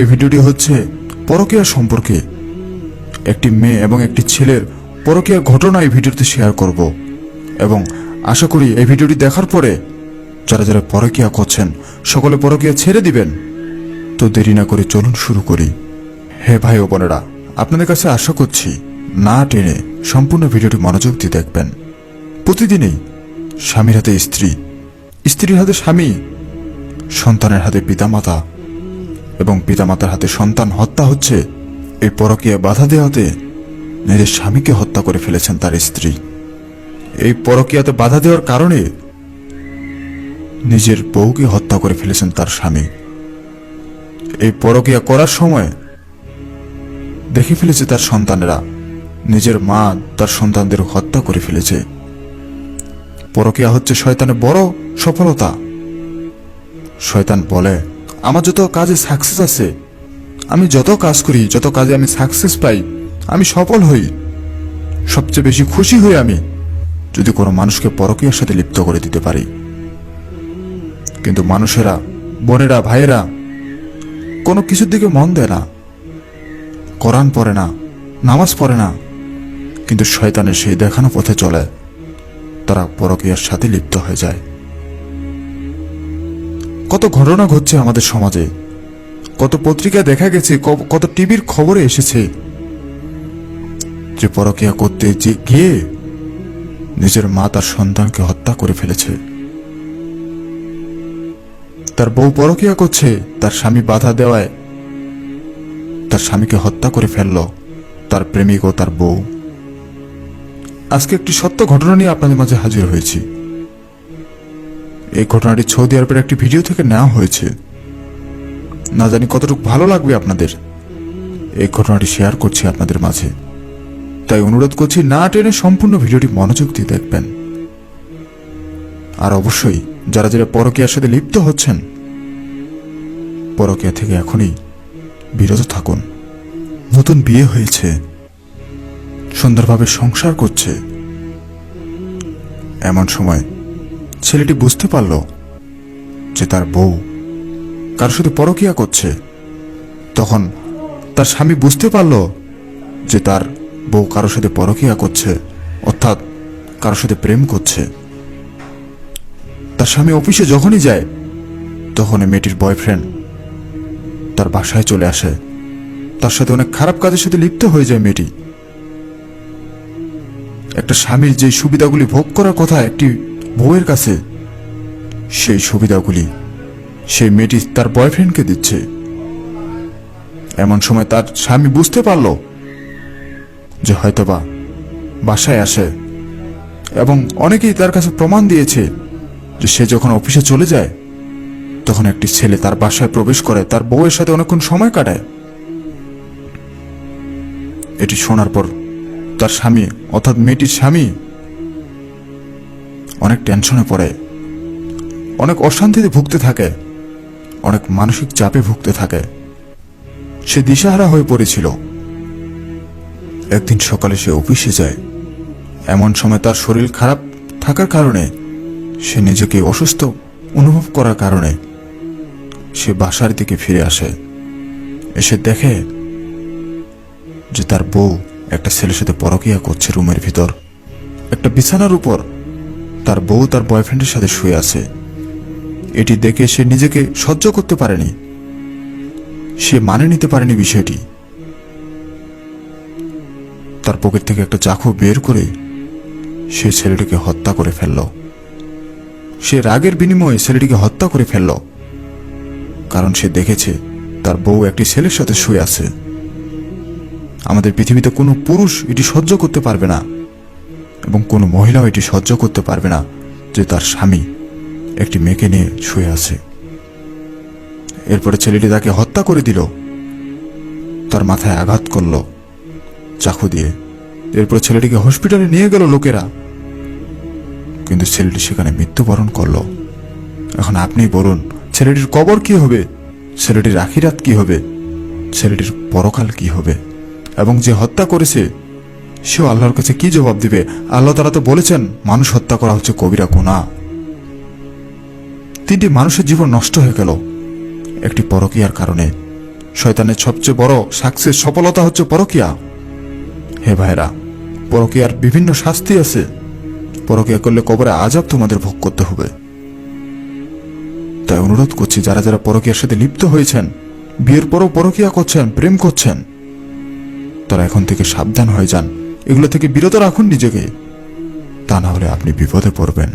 এই ভিডিওটি হচ্ছে পরকীয়া সম্পর্কে একটি মেয়ে এবং একটি ছেলের পরকীয়ার ঘটনা এই ভিডিওতে শেয়ার করব। এবং আশা করি এই ভিডিওটি দেখার পরে যারা যারা পরকীয়া করছেন, সকলে পরকীয়া ছেড়ে দিবেন। তো দেরি না করে চলুন শুরু করি। হে ভাই ও বোনেরা, আপনাদের কাছে আশা করছি, না টেনে সম্পূর্ণ ভিডিওটি মনোযোগ দিয়ে দেখবেন। প্রতিদিনই স্বামীর হাতে স্ত্রী, স্ত্রীর হাতে স্বামী, সন্তানের হাতে পিতামাতা এবং পিতামাতার হাতে সন্তান হত্যা হচ্ছে, এই পরকীয়া বাধা দেওয়াতে নিজের স্বামীকে হত্যা করে ফেলেছেন তার স্ত্রী। এই পরকীয়াতে বাধা দেওয়ার কারণে নিজের বউকে হত্যা করে ফেলেছেন তার স্বামী। এই পরকীয়া করার সময় দেখে ফেলেছে তার সন্তানেরা, নিজের মা তার সন্তানদের হত্যা করে ফেলেছে। পরকীয়া হচ্ছে শয়তানের বড় সফলতা। শয়তান বলে আমার যত কাজে সাকসেস আছে, আমি যত কাজ করি, যত কাজে আমি সাকসেস পাই, আমি সফল হই। সবচেয়ে বেশি খুশি হই আমি, যদি কোনো মানুষকে পরকীয়ার সাথে লিপ্ত করে দিতে পারি। কিন্তু মানুষেরা, বোনেরা, ভাইয়েরা, কোনো কিছুর দিকে মন দেয় না। কোরআন পড়ে না, নামাজ পড়ে না, কিন্তু শয়তানের সেই দেখানো পথে চলে, তারা পরকীয়ার সাথে লিপ্ত হয়ে যায়। কত ঘটনা ঘটছে আমাদের সমাজে। কত পত্রিকা দেখা গেছে কত টিভির খবরে এসেছে যে পরকীয়া করতে যে গিয়ে নিজের মা তার সন্তানকে হত্যা করে ফেলেছে। তার বউ পরকীয়া করছে, তার স্বামী বাধা দেওয়ায় তার স্বামীকে হত্যা করে ফেলল, তার প্রেমিক ও তার বউ। আজকে একটি সত্য ঘটনা নিয়ে আপনাদের মাঝে হাজির হয়েছি। এই ঘটনাটি সৌদি আরবের একটি ভিডিও থেকে নেওয়া হয়েছে। না জানি কতটুকু ভালো লাগবে আপনাদের। এই ঘটনাটি শেয়ার করছি আপনাদের মাঝে। তাই অনুরোধ করছি না টেনে সম্পূর্ণ ভিডিওটি মনোযোগ দিয়ে দেখবেন। আর অবশ্যই যারা যারা পরকীয়ার সাথে লিপ্ত হচ্ছেন, পরকীয়া থেকে এখনই বিরত থাকুন। নতুন বিয়ে হয়েছে, সুন্দরভাবে সংসার করছে। এমন সময় ছেলেটি বুঝতে পারল যে তার বউ কারোর সাথে পরকিয়া করছে। তখন তার স্বামী বুঝতে পারল যে তার বউ কারোর সাথে পরকিয়া করছে, অর্থাৎ কারোর সাথে প্রেম করছে। তার স্বামী অফিসে যখনই যায় তখন মেয়েটির বয়ফ্রেন্ড তার বাসায় চলে আসে। তার সাথে অনেক খারাপ কাজের সাথে লিপ্ত হয়ে যায় মেয়েটি। একটা স্বামীর যে সুবিধাগুলি ভোগ করার কথা একটি বউয়ের কাছে। সেই সুবিধাগুলি সেই মেয়েটি তার বয়ফ্রেন্ডকে দিচ্ছে। এমন সময় তার স্বামী বুঝতে পারল যে হয়তোবা বাসায় আসে এবং অনেকেই তার কাছে প্রমাণ দিয়েছে যে সে যখন অফিসে চলে যায়, তখন একটি ছেলে তার বাসায় প্রবেশ করে, তার বউয়ের সাথে অনেকক্ষণ সময় কাটায়। এটি শোনার পর তার স্বামী অর্থাৎ মেয়েটির স্বামী অনেক টেনশনে পড়ে, অনেক অশান্তিতে ভুগতে থাকে, অনেক মানসিক চাপে ভুগতে থাকে। সে দিশাহারা হয়ে পড়েছিল। একদিন সকালে সে অফিসে যায়। এমন সময় তার শরীর খারাপ থাকার কারণে সে নিজেকে অসুস্থ অনুভব করার কারণে সে বাসার দিকে ফিরে আসে। এসে দেখে যে তার বউ একটা ছেলের সাথে পরকিয়া করছে রুমের ভিতর। একটা বিছানার উপর তার বউ তার বয়ফ্রেন্ডের সাথে শুয়ে আছে। এটি দেখে সে নিজেকে সহ্য করতে পারেনি। সে মানে নিতে পারেনি বিষয়টি। তার পকেট থেকে একটা চাকু বের করে সে ছেলেটিকে হত্যা করে ফেলল। সে রাগের বিনিময়ে ছেলেটিকে হত্যা করে ফেলল। কারণ সে দেখেছে তার বউ একটি ছেলের সাথে শুয়ে আছে। আমাদের পৃথিবীতে কোনো পুরুষ এটি সহ্য করতে পারবে না। এবং কোনো মহিলাও এটি সহ্য করতে পারবে না যে তার স্বামী একটি মেয়েকে নিয়ে শুয়ে আছে। এরপরে ছেলেটি তাকে হত্যা করে দিল। তার মাথায় আঘাত করল, চাকু দিয়ে। এরপরে ছেলেটিকে হসপিটালে নিয়ে গেল লোকেরা। কিন্তু ছেলেটি সেখানে মৃত্যুবরণ করল। এখন আপনি বলুন, ছেলেটির কবর কি হবে? ছেলেটির আখিরাত কি হবে? ছেলেটির পরকাল কি হবে? এবং যে হত্যা করেছে সেও আল্লাহর কাছে কি জবাব দিবে? আল্লাহ তারা তো বলেছেন, মানুষ হত্যা করা হচ্ছে কবিরা গুণা তিনটি মানুষের জীবন নষ্ট হয়ে গেল। একটি পরকীয়ার কারণে। শয়তানের সবচেয়ে বড় সাকসেস, সফলতা হচ্ছে পরকিয়া। হে ভাইরা পরকিয়ার বিভিন্ন শাস্তি আছে। পরকিয়া করলে কবরে আজাব তোমাদের ভোগ করতে হবে। তাই অনুরোধ করছি, যারা যারা পরকিয়ার সাথে লিপ্ত হয়েছেন, বিয়ের পরও পরকিয়া করছেন, প্রেম করছেন, তারা এখন থেকে সাবধান হয়ে যান। এগুলো থেকে বিরত রাখুন নিজেকে। তা না হলে আপনি বিপদে পড়বেন।